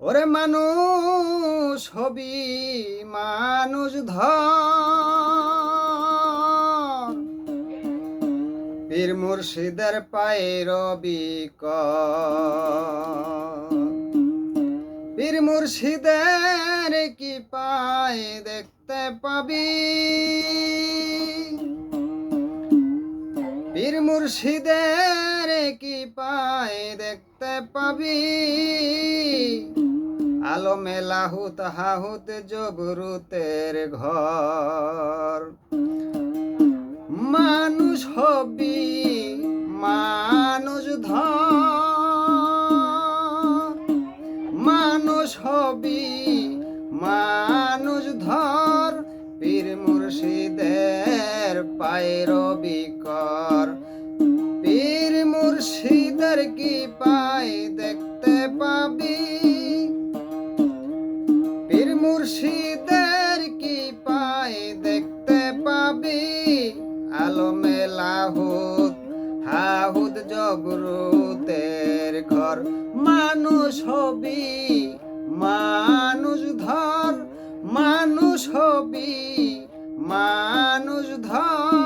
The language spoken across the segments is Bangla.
ওরে মানুষ হবি মানুষ ধর পীর মুর্শিদের পায়ে রবি পীর মুর্শিদের কি পায় দেখতে পাবি? পীর মুর্শিদের কি পায় দেখতে পাবি? আলো মেলাহুত হাহুত জবরুতের ঘর। মানুষ হবি, মানুষ ধর। মানুষ হবি, মানুষ ধর। পীর মুর্শিদের পায়ের বিকর পাই দেখতে পাবি। পীর মুর্শিদের কি পাই দেখতে পাবি। আলো মেলাহুত হাহুদ জবরুতের ঘর। মানুষ হবি, মানুষ ধর। মানুষ হবি, মানুষ ধর।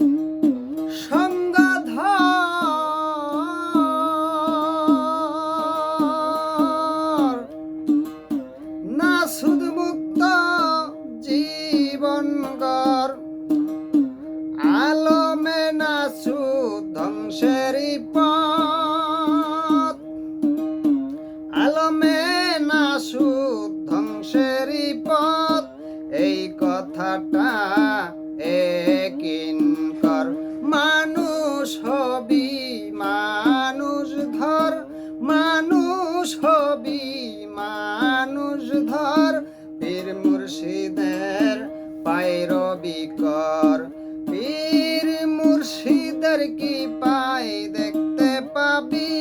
মুর্শিদের সঙ্গ ধর না সুদ মুক্ত জীবন গর। আলমে না সুদ ধ্বংসেরই পথ। আলমে না সুদ ধ্বংসেরই পথ। এই কথাটা মুর্শিদের পায়রবি কর পীর মুর্শিদের কি পাই দেখতে পাবি।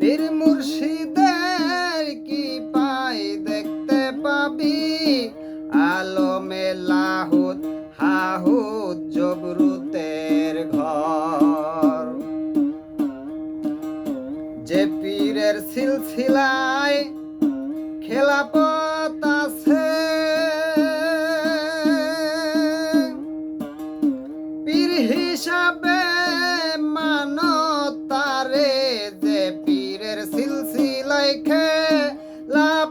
পীর মুর্শিদের কি পাই দেখতে পাবি। আলো মেলাহুত হাহুত জবরুতের ঘর। যে পীরের সিলসিলায় খেলাপত আছে হিসাবে মানতারে যে পীরের সিলসিলায় খেলাপত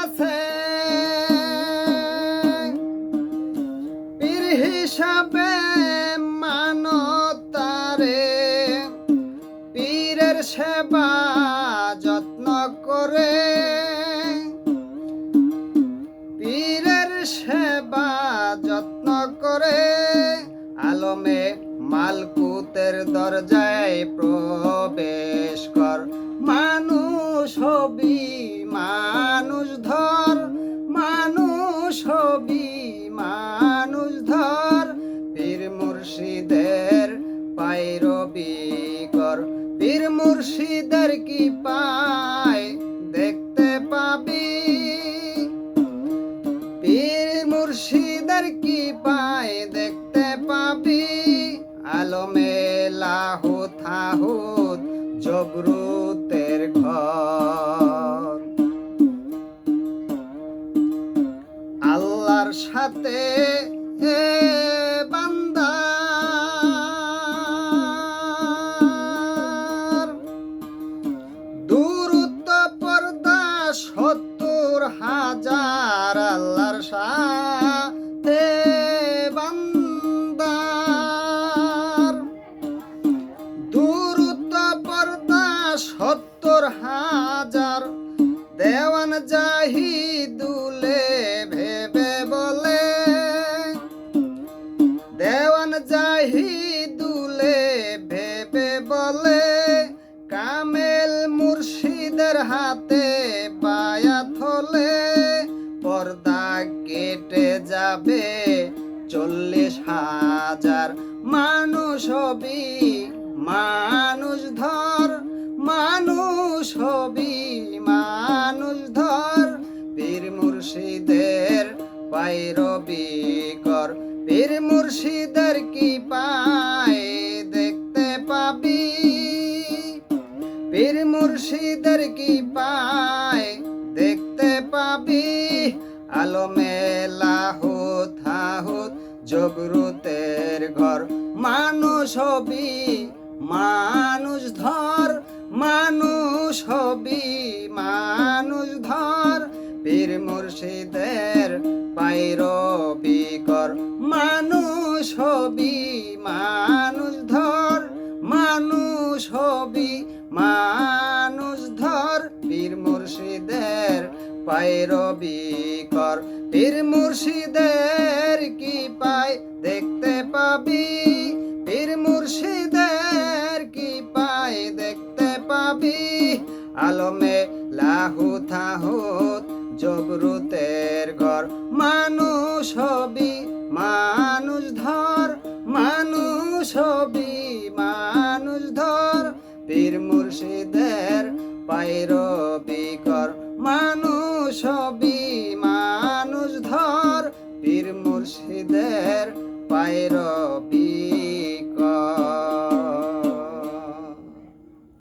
আছে। পীর হিসাবে মানতারে পীরের সেবা যত্ন করে। পীরের সেবা আলমে মালকুতের দরজায় প্রবেশ কর। মানুষ হবি, মানুষ ধর, মানুষ হবি, মানুষ ধর। পীর মুর্শিদের পায়রবি কর। পীর মুর্শিদের কি পায় দেখতে পাবি। পীর মুর্শিদের কি পায় হাহুত জবরুতের ঘর। আল্লাহর সাথে পর্দা কেটে যাবে। চল্লিশ হাজার মানুষ হবি, মানুষ ধর, মানুষ হবি, মানুষ ধর। পীর মুর্শিদের পাইরবি কর পীর মুর্শিদের কি পায় দেখতে পাবি। পীর মুর্শিদের কি পায় দেখতে পাবি। আলমে লাহুত হাহুত, জগরুতের ঘর। মানুষ হবি, মানুষ ধর, মানুষ হবি, মানুষ ধর। পীর মুর্শিদের পাইরবি কর। মানুষ হবি, মানুষ ধর, মানুষ হবি মানুষ পাইরবি কর। পীর মুর্শিদের কি পায় দেখতে পাবি। পীর মুর্শিদের কি পায় দেখতে পাবি। আলমে লাহু থাহুত জবরুতের ঘর। মানুষ হবি, মানুষ ধর। মানুষ হবি, মানুষ ধর। পীর মুর্শিদের পাইরবি কর। মানুষ